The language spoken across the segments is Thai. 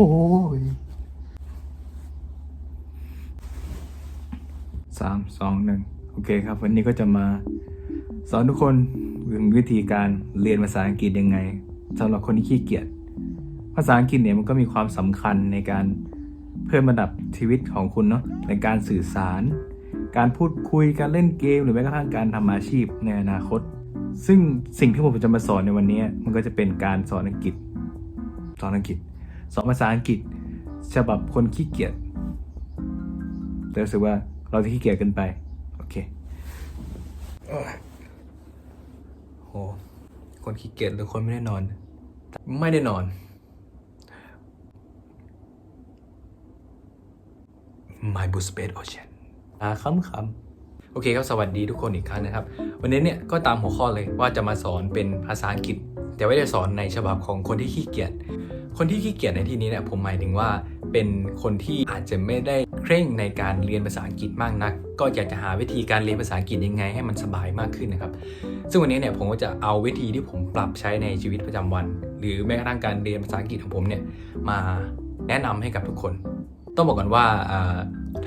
อ้ยสามสองหนึ่งโอเคครับ วันนี้ก็จะมาสอนทุกคนถึงวิธีการเรียนภาษาอังกฤษยังไงสำหรับคนที่ขี้เกียจภาษาอังกฤษเนี่ยมันก็มีความสำคัญในการเพิ่มระดับชีวิตของคุณเนาะในการสื่อสาร การพูดคุยการเล่นเกม หรือแม้กระทั่งการทำอาชีพในอนาคต ซึ่งสิ่งที่ผมจะมาสอนในวันนี้มันก็จะเป็นการสอนอังกฤษสอนอังกฤษ สอนภาษาอังกฤษ ฉบับคนขี้เกียจแต่รู้สึกว่าเราจะขี้เกียจกันไป โอเคโอ้โหคนขี้เกียจหรือคนไม่ได้นอน ไม่ได้นอน My b o o s p a d Ocean อ่าคำคำโอเคครับ สวัสดีทุกคนอีกครั้งนะครับ วันนี้เนี่ยก็ตามหัวข้อเลยว่าจะมาสอนเป็นภาษาอังกฤษ แต่ไม่ได้สอนในฉบับของคนที่ขี้เกียจ คนที่ขี้เกียจในที่นี้เนี่ยผมหมายถึงว่า เป็นคนที่อาจจะไม่ได้เคร่งในการเรียนภาษาอังกฤษมากนัก ก็อยากจะหาวิธีการเรียนภาษาอังกฤษยังไงให้มันสบายมากขึ้นนะครับ ซึ่งวันนี้เนี่ยผมก็จะเอาวิธีที่ผมปรับใช้ในชีวิตประจำวัน หรือแม้กระทั่งการเรียนภาษาอังกฤษของผมเนี่ยมาแนะนำให้กับทุกคน ต้องบอกก่อนว่าอ่า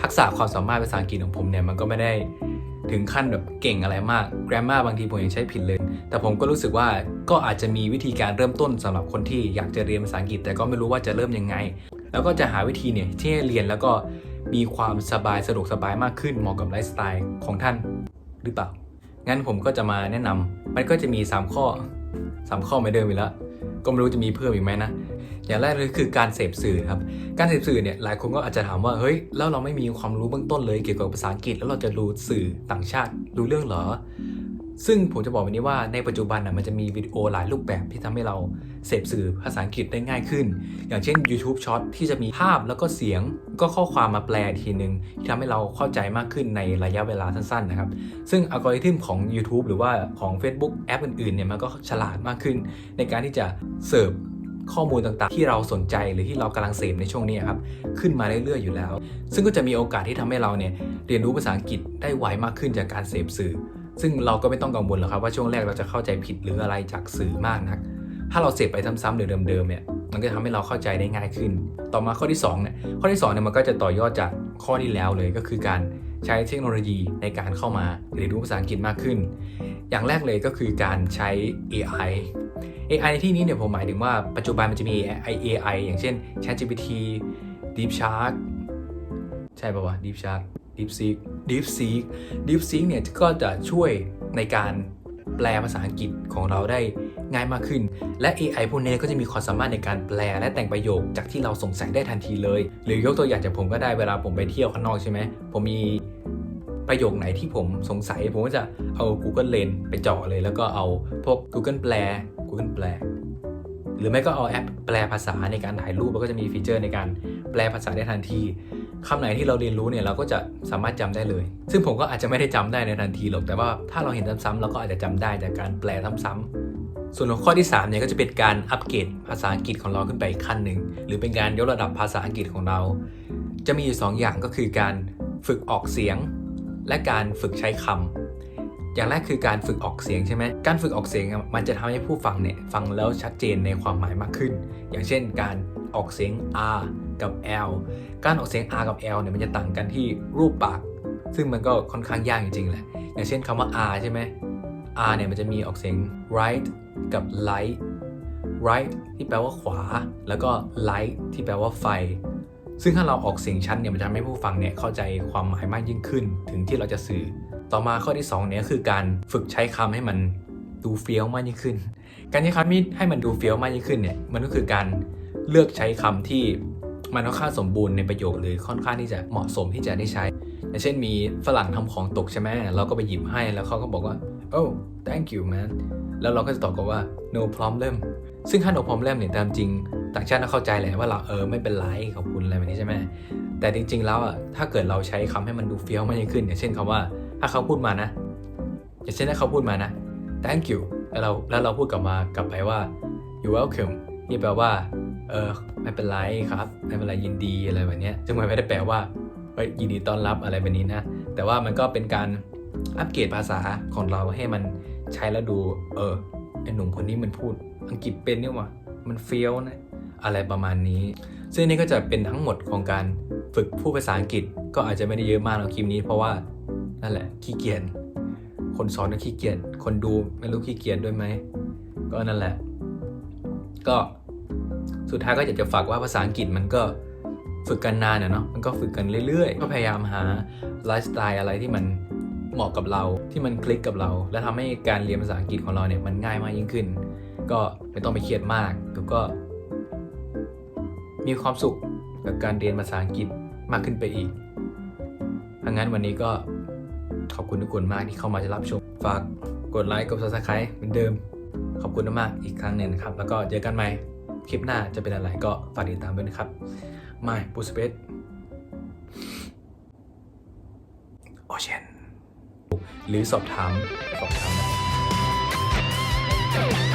ทักษะความสามารถภาษาอังกฤษของผมเนี่ยมันก็ไม่ได้ ถึงขั้นแบบเก่งอะไรมาก grammar บางทีผมยังใช้ผิดเลย แต่ผมก็รู้สึกว่าก็อาจจะมีวิธีการเริ่มต้นสำหรับคนที่อยากจะเรียนภาษาอังกฤษ แต่ก็ไม่รู้ว่าจะเริ่มยังไง แล้วก็จะหาวิธีเนี่ยที่ให้เรียนแล้วก็มีความสบายสะดวกสบายมากขึ้นเหมาะกับไลฟ์สไตล์ของท่านหรือเปล่า งั้นผมก็จะมาแนะนำมันก็จะมี 3 ข้อ 3 ข้อไม่เดิมอีกแล้ว ก็ไม่รู้จะมีเพิ่มอีกไหมนะ อย่างแรกเลยคือการเสพสื่อครับ การเสพสื่อเนี่ยหลายคนก็อาจจะถามว่าเฮ้ยแล้วเราไม่มีความรู้เบื้องต้นเลยเกี่ยวกับภาษาอังกฤษแล้วเราจะรู้สื่อต่างชาติรู้เรื่องเหรอ ซึ่งผมจะบอกวันนี้ว่าในปัจจุบันน่ะมันจะมีวิดีโอหลายรูปแบบที่ทำให้เราเสพสื่อภาษาอังกฤษได้ง่ายขึ้น อย่างเช่น YouTube Short ที่จะมีภาพแล้วก็เสียงก็ข้อความมาแปลทีนึงที่ทำให้เราเข้าใจมากขึ้นในระยะเวลาสั้นๆนะครับ ซึ่งอัลกอริทึมของ YouTube หรือว่าของ Facebook แอปอื่นๆเนี่ยมันก็ฉลาดมากขึ้น ในการที่จะเสิร์ฟ ข้อมูลต่างๆ ที่เราสนใจหรือที่เรากำลังเสพในช่วงนี้ครับขึ้นมาเรื่อยๆอยู่แล้ว ซึ่งก็จะมีโอกาสที่ทำให้เราเนี่ยเรียนรู้ภาษาอังกฤษได้ไวมากขึ้นจากการเสพสื่อ ซึ่งเราก็ไม่ต้องกังวลหรอกครับว่าช่วงแรกเราจะเข้าใจผิดหรืออะไรจากสื่อมากนัก ถ้าเราเสพไปซ้ำๆหรือเดิมๆเนี่ยมันก็ทำให้เราเข้าใจได้ง่ายขึ้น ต่อมาข้อที่2เนี่ยข้อที่2เนี่ยมันก็จะต่อยอดจากข้อที่แล้วเลยก็คือการใช้เทคโนโลยีในการเข้ามาเรียนรู้ภาษาอังกฤษมากขึ้น อย่างแรกเลยก็คือการใช้ AI AI ในที่นี้เนี่ยผมหมายถึงว่าปัจจุบันมันจะมี AI, AI อย่างเช่น ChatGPT DeepShark ใช่ป่าวะ DeepShark DeepSeek DeepSeek DeepSeek เนี่ยก็จะช่วยในการแปลภาษาอังกฤษของเราได้ง่ายมากขึ้น และ AI พวกนี้ก็จะมีความสามารถในการแปลและแต่งประโยคจากที่เราสงสัยได้ทันทีเลย หรือยกตัวอย่างจากผมก็ได้เวลาผมไปเที่ยวข้างนอกใช่ไหมผมมีประโยคไหนที่ผมสงสัย ผมก็จะเอา Google Lens ไปเจาะเลย แล้วก็เอาพวก Google แปล Google แปลหรือไม่ก็เอาแอปแปลภาษาในการถ่ายรูปแล้วก็จะมีฟีเจอร์ในการแปลภาษาได้ทันทีคำไหนที่เราเรียนรู้เนี่ยเราก็จะสามารถจำได้เลย ซึ่งผมก็อาจจะไม่ได้จำได้ในทันทีหรอกแต่ว่าถ้าเราเห็นซ้ำๆเราก็อาจจะจำได้จากการแปลซ้ำๆส่วนหัวข้อที่3เนี่ยก็จะเป็นการอัปเกรดภาษาอังกฤษของเราขึ้นไปอีกขั้นหนึ่งหรือเป็นการยกระดับภาษาอังกฤษของเรา จะมีอยู่สองอย่างก็คือการฝึกออกเสียง และการฝึกใช้คำ อย่างแรกคือการฝึกออกเสียงใช่ไหมการฝึกออกเสียงมันจะทำให้ผู้ฟังเนี่ยฟังแล้วชัดเจนในความหมายมากขึ้น อย่างเช่นการออกเสียง R กับ L การออกเสียง R กับ L เนี่ยมันจะต่างกันที่รูปปาก ซึ่งมันก็ค่อนข้างยากจริงๆแหละ อย่างเช่นคำว่า R ใช่ไหม R เนี่ยมันจะมีออกเสียง right กับ light right ที่แปลว่าขวา แล้วก็ light ที่แปลว่าไฟ ซึ่งถ้าเราออกเสียงชัดเนี่ยมันจะทำให้ผู้ฟังเนี่ยเข้าใจความหมายมากยิ่งขึ้น ถึงที่เราจะสื่อ ต่อมาข้อที่2เนี่ยคือการฝึกใช้คำให้มันดูเฟี้ยวมากยิ่งขึ้น การใช้คำที่ให้มันดูเฟี้ยวมากยิ่งขึ้นเนี่ยมันก็คือการเลือกใช้คำที่มันค่อนข้างสมบูรณ์ในประโยคหรือค่อนข้างที่จะเหมาะสมที่จะได้ใช้อย่างเช่นมีฝรั่งทำของตกใช่ไหมเราก็ไปหยิบให้แล้วเขาก็บอกว่า oh thank you man แล้วเราก็จะตอบกับว่า no problem ซึ่งถ้า no problem เนี่ยตามจริงต่างชาติก็เข้าใจแหละว่าเราเออไม่เป็นไรขอบคุณอะไรแบบนี้ใช่ไหมแต่จริง ๆ แล้วอะถ้าเกิดเราใช้คำให้มันดูเฟี้ยวมากยิ่งขึ้นอย่างเช่นคำว่า ถ้าเขาพูดมานะ อย่างเช่นถ้าเขาพูดมานะ thank you แล้วเราแล้วเราพูดกลับมากลับไปว่า you welcome นี่แปลว่า เออไม่เป็นไรครับ ไม่เป็นไรยินดีอะไรแบบนี้ซึ่งมันไม่ได้แปลว่าเฮ้ยยินดีต้อนรับอะไรแบบนี้นะ แต่ว่ามันก็เป็นการอัปเกรดภาษาของเราให้มันใช้แล้วดู เออไอหนุ่มคนนี้มันพูด อังกฤษเป็นนี่หว่ามันเฟี้ยวนะ อะไรประมาณนี้ ซึ่งนี่ก็จะเป็นทั้งหมดของการฝึกพูดภาษาอังกฤษ ก็อาจจะไม่ได้เยอะมากในคลิปนี้เพราะว่า นั่นแหละขี้เกียจคนสอนก็ขี้เกียจคนดูไม่รู้ขี้เกียจด้วยไหมก็นั่นแหละ ก็สุดท้ายก็อยากจะฝากว่าภาษาอังกฤษมันก็ฝึกกันนานเนาะมันก็ฝึกกันเรื่อยๆ ก็พยายามหาไลฟ์สไตล์อะไรที่มันเหมาะกับเราที่มันคลิกกับเรา และทำให้การเรียนภาษาอังกฤษของเราเนี่ยมันง่ายมากยิ่งขึ้น ก็ไม่ต้องไปเครียดมากแล้วก็ มีความสุขกับการเรียนภาษาอังกฤษมากขึ้นไปอีกถ้างั้นวันนี้ก็ ขอบคุณทุกคนมากที่เข้ามาจะรับชม ฝากกดไลค์กด subscribe เหมือนเดิม ขอบคุณมากอีกครั้งหนึ่งนะครับ แล้วก็เจอกันใหม่คลิปหน้าจะเป็นอะไรก็ฝากติดตามด้วยนะครับไม่บูสเปซโอเชนหรือสอบถามสอบถามได้